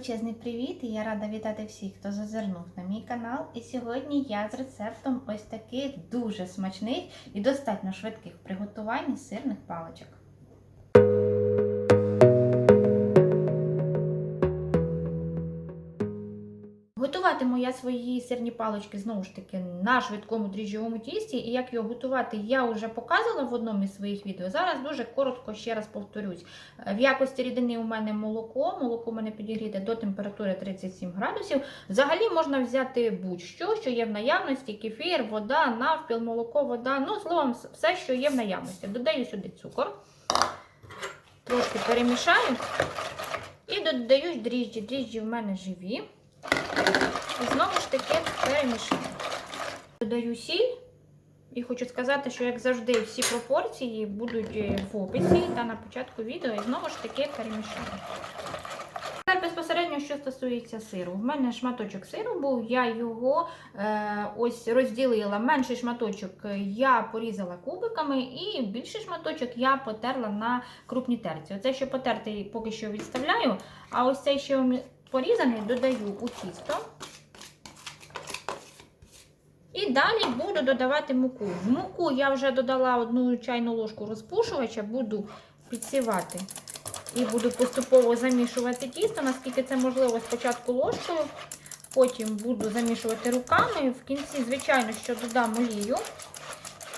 величезний привіт! І я рада вітати всіх, хто зазирнув на мій канал. І сьогодні я з рецептом ось таких дуже смачних і достатньо швидких приготувань сирних паличок. Готуватиму я свої сирні палички знову ж таки на швидкому дріжджовому тісті. І як його готувати, я вже показувала в одному із своїх відео. Зараз дуже коротко ще раз повторюсь. В якості рідини у мене молоко. Молоко у мене підігріте до температури 37 градусів. Взагалі можна взяти будь-що, що є в наявності: кефір, вода, навпіл, молоко, вода. Ну, словом, все, що є в наявності. Додаю сюди цукор, трошки перемішаю і додаю дріжджі. Дріжджі в мене живі. І знову ж таки перемішаю. Додаю сіль. І хочу сказати, що, як завжди, всі пропорції будуть в описі та на початку відео. І знову ж таки перемішаю. Тепер безпосередньо, що стосується сиру. В мене шматочок сиру був, я його е, ось розділила. Менший шматочок я порізала кубиками, і більший шматочок я потерла на крупній терці. Оце, що потертий, поки що відставляю, а ось цей, що порізаний, додаю у тісто. І далі буду додавати муку. В муку я вже додала одну чайну ложку розпушувача, буду підсівати і буду поступово замішувати тісто, наскільки це можливо, спочатку ложкою, потім буду замішувати руками. В кінці, звичайно, що додам олію.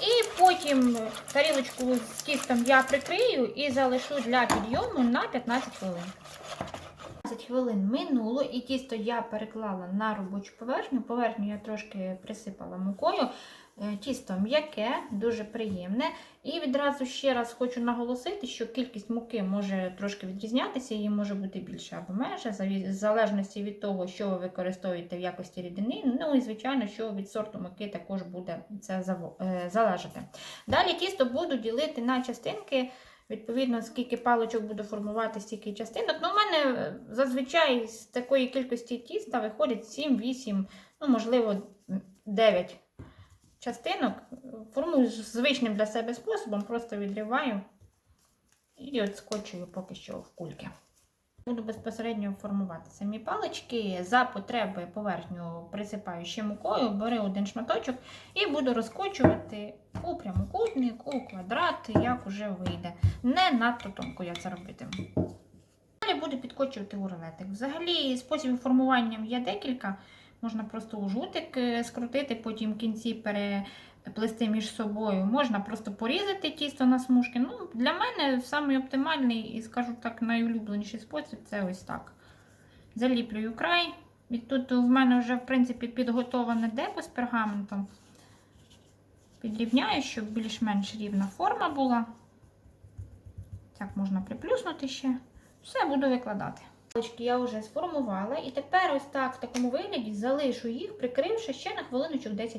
І потім тарілочку з тістом я прикрию і залишу для підйому на 15 хвилин. 15 хвилин минуло, і тісто я переклала на робочу поверхню. Поверхню я трошки присипала мукою. Тісто м'яке, дуже приємне. І відразу ще раз хочу наголосити, що кількість муки може трошки відрізнятися, її може бути більше або менше, в залежності від того, що ви використовуєте в якості рідини. Ну і, звичайно, що від сорту муки також буде це залежати. Далі тісто буду ділити на частинки. Відповідно, скільки паличок буду формувати, стільки частинок. Ну, У мене зазвичай з такої кількості тіста виходить 7-8, ну, можливо, 9 частинок. Формую звичним для себе способом, просто відриваю і от скочую поки що в кульки. Буду безпосередньо формувати самі палички. За потреби поверхню присипаю ще мукою, беру один шматочок і буду розкочувати у прямокутник, у квадрат, як уже вийде. Не надто тонко я це робитиму. Далі буду підкочувати у рулетик. Взагалі, спосібів формування є декілька. Можна просто у жутик скрутити, потім в кінці переплести між собою. Можна просто порізати тісто на смужки. Ну, Для мене самий оптимальний і, скажу так, найулюбленіший спосіб це ось так. Заліплюю край. І тут в мене вже, в принципі, підготоване деко з пергаментом. Підрівняю, щоб більш-менш рівна форма була. Так, можна приплюснути ще. Все, буду викладати. Я вже сформувала, і тепер ось так в такому вигляді залишу їх, прикривши ще на хвилиночок 10-15.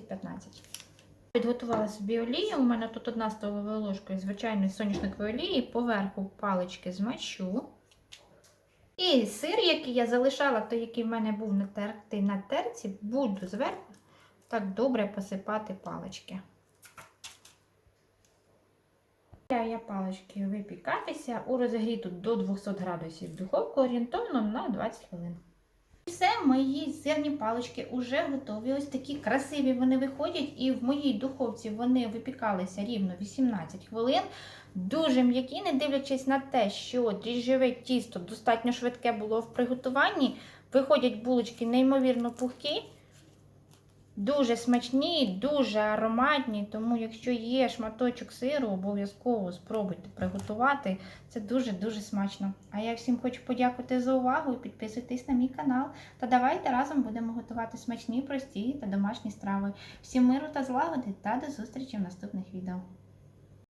Підготувала собі олію. У мене тут одна столова ложка звичайної соняшникової олії, поверху палички змащу. І сир, який я залишала, той, який в мене був натертий на терці, буду зверху так добре посипати палички. Я палички випікатися у розігріту до 200 градусів духовку орієнтовно на 20 хвилин. Все, мої сирні палички вже готові. Ось такі красиві вони виходять, і в моїй духовці вони випікалися рівно 18 хвилин. Дуже м'які, не дивлячись на те, що дріжджове тісто достатньо швидке було в приготуванні. Виходять булочки неймовірно пухкі. Дуже смачні, дуже ароматні, тому якщо є шматочок сиру, обов'язково спробуйте приготувати. Це дуже-дуже смачно. А я всім хочу подякувати за увагу і підписуйтесь на мій канал. Та давайте разом будемо готувати смачні, прості та домашні страви. Всім миру та злагоди та до зустрічі в наступних відео.